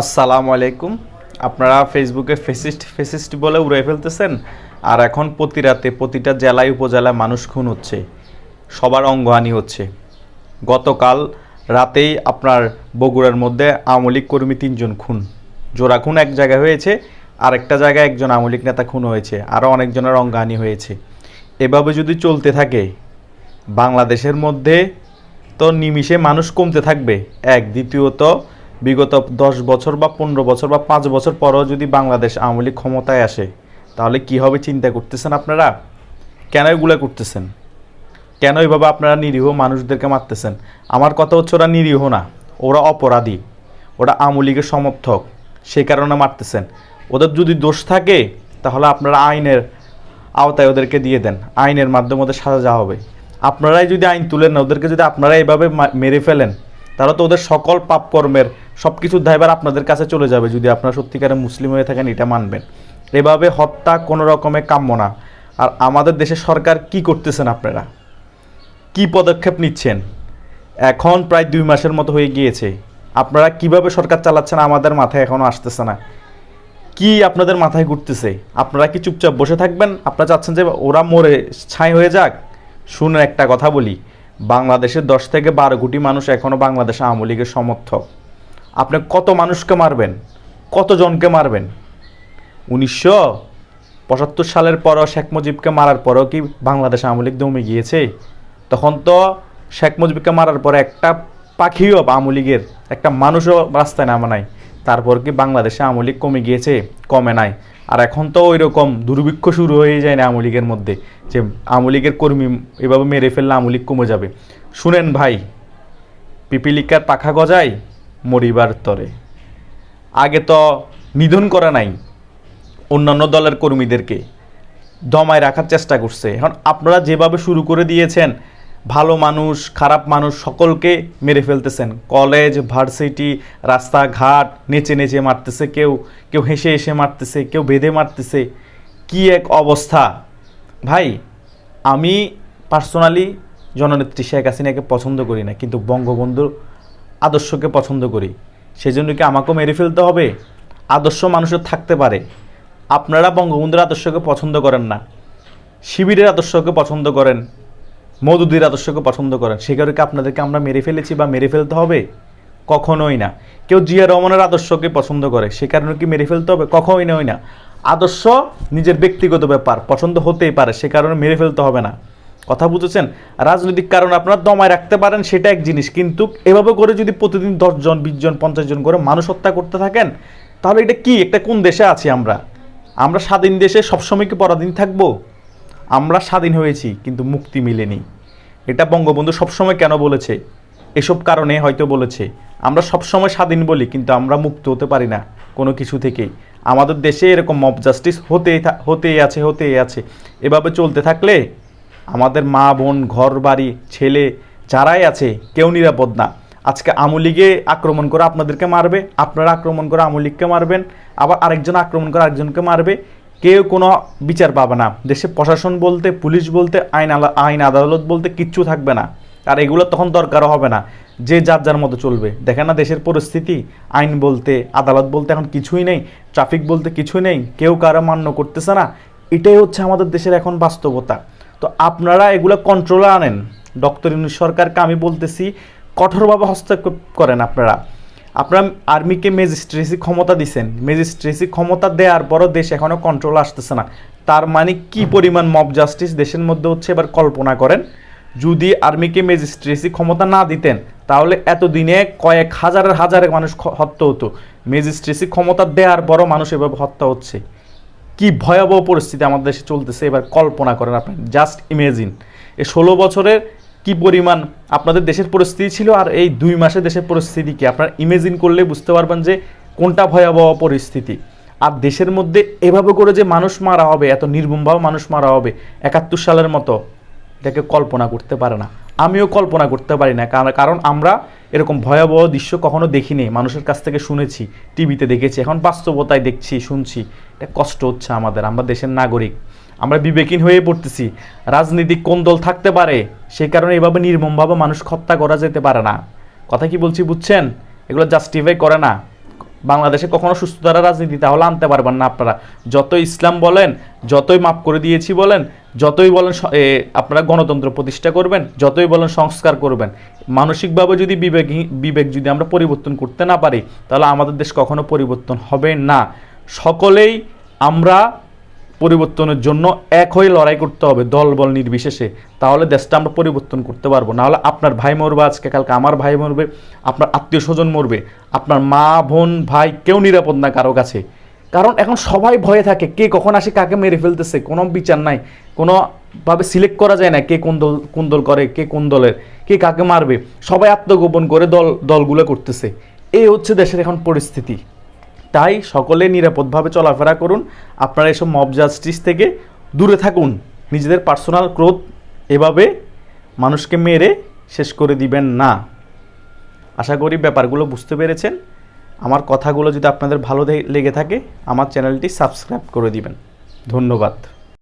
আসসালামু আলাইকুম। আপনারা ফেসবুকে ফেসিস্ট ফেসিস্ট বলে উড়ে ফেলতেছেন। আর এখন প্রতি রাতে প্রতিটা জেলায়, উপজেলায় মানুষ খুন হচ্ছে। সবার অঙ্গহানি হচ্ছে। গতকাল রাতেই আপনার বগুড়ার মধ্যে আওয়ামী লীগ কর্মী তিনজন খুন। জোড়া খুন এক জায়গায় হয়েছে, আরেকটা জায়গায় একজন আওয়ামী লীগ নেতা খুন হয়েছে। আরও অনেকজনের অঙ্গহানি হয়েছে। এভাবে যদি চলতে থাকে, বাংলাদেশের মধ্যে তো নিমিষে মানুষ কমতে থাকবে। এক, দ্বিতীয়ত বিগত দশ বছর বা পনেরো বছর বা পাঁচ বছর পরও যদি বাংলাদেশ আওয়ামী লীগ ক্ষমতায় আসে, তাহলে কি হবে চিন্তা করতেছেন আপনারা? কেন এগুলো করতেছেন? কেন এইভাবে আপনারা নিরীহ মানুষদেরকে মারতেছেন? আমার কথা হচ্ছে ওরা নিরীহ না, ওরা অপরাধী। ওরা আওয়ামী লীগের সমর্থক সেই কারণে মারতেছেন। ওদের যদি দোষ থাকে, তাহলে আপনারা আইনের আওতায় ওদেরকে দিয়ে দেন। আইনের মাধ্যমে ওদের সাজা হবে। আপনারাই যদি আইন তুলেন ওদেরকে যদি আপনারা এইভাবে মেরে ফেলেন তাহলে তো ওদের সকল পাপ কর্মের সব কিছুর দায়ভার আপনাদের কাছে চলে যাবে যদি আপনারা সত্যিকারে মুসলিম হয়ে থাকেন, এটা মানবেন। এভাবে হত্যা কোনো রকমে কাম্য না। আর আমাদের দেশের সরকার কি করতেছেন আপনারা? কি পদক্ষেপ নিচ্ছেন? এখন প্রায় দুই মাসের মতো হয়ে গিয়েছে। আপনারা কীভাবে সরকার চালাচ্ছেন আমাদের মাথায় এখনও আসতেছে না। কি আপনাদের মাথায় ঘুরতেছে? আপনারা কি চুপচাপ বসে থাকবেন? আপনারা চাচ্ছেন যে ওরা মরে, ছাই হয়ে যাক? শুনে একটা কথা বলি। বাংলাদেশের দশ থেকে বারো কোটি মানুষ এখনও বাংলাদেশ আওয়ামী লীগের সমর্থক। আপনি কত মানুষকে মারবেন? কতজনকে মারবেন? উনিশশো পঁচাত্তর সালের পরও শেখ মুজিবকে মারার পরও কি বাংলাদেশ আওয়ামী লীগ দমে গিয়েছে? তখন তো শেখ মুজিবকে মারার পরে একটা পাখিও আওয়ামী লীগের, একটা মানুষও রাস্তায় নামা নাই। তারপর কি বাংলাদেশে আওয়ামী লীগ কমে গিয়েছে? কমে নাই। আর এখন তো ওই রকম দুর্ভিক্ষ শুরু হয়ে যায় না আওয়ামী লীগের মধ্যে, যে আওয়ামী লীগের কর্মী এভাবে মেরে ফেললে আওয়ামী লীগ কমে যাবে। শুনেন ভাই পিপিলিকার পাখা গজায় মরিবার তরে। আগে তো নিধন করা নাই অন্যান্য দলের কর্মীদেরকে, দমায় রাখার চেষ্টা করছে। এখন আপনারা যেভাবে শুরু করে দিয়েছেন ভালো মানুষ, খারাপ মানুষ সকলকে মেরে ফেলতেছেন। কলেজ, ভার্সিটি, রাস্তাঘাট, নেচে নেচে মারতেছে কেউ কেউ হেসে হেসে মারতেছে, কেউ বেঁধে মারতেছে। কি এক অবস্থা। ভাই, আমি পার্সোনালি জননেত্রী শেখ হাসিনাকে পছন্দ করি না, কিন্তু বঙ্গবন্ধুর আদর্শকে পছন্দ করি। সেজন্য কি আমাকেও মেরে ফেলতে হবে? আদর্শ মানুষের থাকতে পারে। আপনারা বঙ্গবন্ধুর আদর্শকে পছন্দ করেন না। শিবিরের আদর্শকে পছন্দ করেন। মধুদির আদর্শকে পছন্দ করেন। সে কারণে আপনাদেরকে আমরা মেরে ফেলেছি বা মেরে ফেলতে হবে? কখনোই না। কেউ জিয়া রহমানের আদর্শকে পছন্দ করে, সে কারণে কি মেরে ফেলতে হবে? কখনোই নয় না। আদর্শ নিজের ব্যক্তিগত ব্যাপার, পছন্দ হতেই পারে, সে কারণে মেরে ফেলতে হবে না। কথা বুঝেছেন? রাজনৈতিক কারণ আপনারা দমায় রাখতে পারেন, সেটা এক জিনিস। কিন্তু এভাবে করে যদি প্রতিদিন দশজন বিশ জন, পঞ্চাশ জন করে মানুষ হত্যা করতে থাকেন, তাহলে এটা কি? একটা কোন দেশে আছি আমরা? আমরা স্বাধীন দেশে সবসময় কি পরাধীন থাকব? আমরা স্বাধীন হয়েছি, কিন্তু মুক্তি মিলেনি। এটা বঙ্গবন্ধু সবসময় কেন বলেছে? এসব কারণে হয়তো বলেছে, আমরা সবসময় স্বাধীন বলি, কিন্তু আমরা মুক্ত হতে পারি না কোনো কিছু থেকেই আমাদের দেশে এরকম মব জাস্টিস হতেই হতেই আছে হতেই আছে। এভাবে চলতে থাকলে আমাদের মা বোন, ঘর বাড়ি, ছেলে যারাই আছে, কেউ নিরাপদ না। আজকে আমুলিগে আক্রমণ করে আপনাদেরকে মারবে, আপনারা আক্রমণ করে আমুলিগকে মারবেন, আবার আরেকজন আক্রমণ করে আরেকজনকে মারবে। কেউ কোনো বিচার পাবে না। দেশে প্রশাসন বলতে, পুলিশ বলতে, আইন আইন আদালত বলতে কিচ্ছু থাকবে না। আর এগুলো তখন দরকারও হবে না। যে যার যার মতো চলবে। দেখেন না দেশের পরিস্থিতি। আইন বলতে, আদালত বলতে এখন কিছুই নেই। ট্রাফিক বলতে কিছুই নেই। কেউ কারও মান্য করতেছে না। এটাই হচ্ছে আমাদের দেশের এখন বাস্তবতা। তো আপনারা এগুলো কন্ট্রোলে আনেন। ডক্টর ইউনুস সরকারকে আমি বলতেছি, কঠোরভাবে হস্তক্ষেপ করেন আপনারা। আপনারা আর্মিকে ম্যাজিস্ট্রেসি ক্ষমতা দিছেন। ম্যাজিস্ট্রেসি ক্ষমতা দেওয়ার পরও দেশ এখনও কন্ট্রোল আসতেছে না। তার মানে কি পরিমাণ মব জাস্টিস দেশের মধ্যে হচ্ছে এবার কল্পনা করেন? যদি আর্মিকে ম্যাজিস্ট্রেসি ক্ষমতা না দিতেন, তাহলে এতদিনে কয়েক হাজারের হাজারে মানুষ হত্যা হতো। ম্যাজিস্ট্রেসি ক্ষমতা দেওয়ার পরও মানুষ এভাবে হত্যা হচ্ছে। কি ভয়াবহ পরিস্থিতি আমাদের দেশে চলতেছে, এবার কল্পনা করেন আপনি। জাস্ট ইমেজিন এই ষোলো বছরের কি পরিমাণ আপনাদের দেশের পরিস্থিতি ছিল আর এই দুই মাসে দেশের পরিস্থিতি কি? আপনারা ইমেজিন করলে বুঝতে পারবেন যে কোনটা ভয়াবহ পরিস্থিতি। আর দেশের মধ্যে এভাবে করে যে মানুষ মারা হবে, এত নির্মমভাবে মানুষ মারা হবে, একাত্তর সালের মতো, এটাকে কল্পনা করতে পারে না। আমিও কল্পনা করতে পারি না। কারণ- আমরা এরকম ভয়াবহ দৃশ্য কখনো দেখিনি। মানুষের কাছ থেকে শুনেছি, টিভিতে দেখেছি। এখন বাস্তবতায় দেখছি, শুনছি। এটা কষ্ট হচ্ছে আমাদের, আমরা দেশের নাগরিক। আমরা বিবেকহীন হয়ে পড়তেছি। রাজনীতিক কোন দল থাকতে পারে? সেই কারণে এভাবে নির্মমভাবে মানুষ হত্যা করা যেতে পারে না। কথা কি বলছি বুঝছেন? এগুলো জাস্টিফাই করে না। বাংলাদেশে কখনো সুস্থতার রাজনীতি তাহলে আনতে পারবেন না আপনারা। যত ইসলাম বলেন, যতই মাপ করে দিয়েছি বলেন, যতই বলেন আপনারা গণতন্ত্র প্রতিষ্ঠা করবেন, যতই বলেন সংস্কার করবেন, মানসিকভাবে যদি বিবেক বিবেক যদি আমরা পরিবর্তন করতে না পারি, তাহলে আমাদের দেশ কখনো পরিবর্তন হবে না। সকলেই আমরা পরিবর্তনের জন্য এক হয়ে লড়াই করতে হবে দল বল নির্বিশেষে, তাহলে দেশটা আমরা পরিবর্তন করতে পারব। নাহলে আপনার ভাই মরবে আজকে, কালকে আমার ভাই মরবে, আপনার আত্মীয় স্বজন মরবে, আপনার মা, বোন, ভাই, কেউ নিরাপদ না কারও কাছে। কারণ এখন সবাই ভয়ে থাকে, কে কখন আসে, কাকে মেরে ফেলতেছে, কোনো বিচার নাই, কোনোভাবে সিলেক্ট করা যায় না কে কোন দল কোন দল করে, কে কোন দলের, কে কাকে মারবে। সবাই আত্মগোপন করে দল, দলগুলো করতেছে। এই হচ্ছে দেশের এখন পরিস্থিতি। তাই সকলে নিরাপদভাবে চলাফেরা করুন। আপনারা এসব মব জাস্টিস থেকে দূরে থাকুন। নিজেদের পার্সোনাল ক্রোধ এভাবে মানুষকে মেরে শেষ করে দিবেন না। আশা করি ব্যাপারগুলো বুঝতে পেরেছেন। আমার কথাগুলো যদি আপনাদের ভালো লেগে থাকে, আমার চ্যানেলটি সাবস্ক্রাইব করে দিবেন। ধন্যবাদ।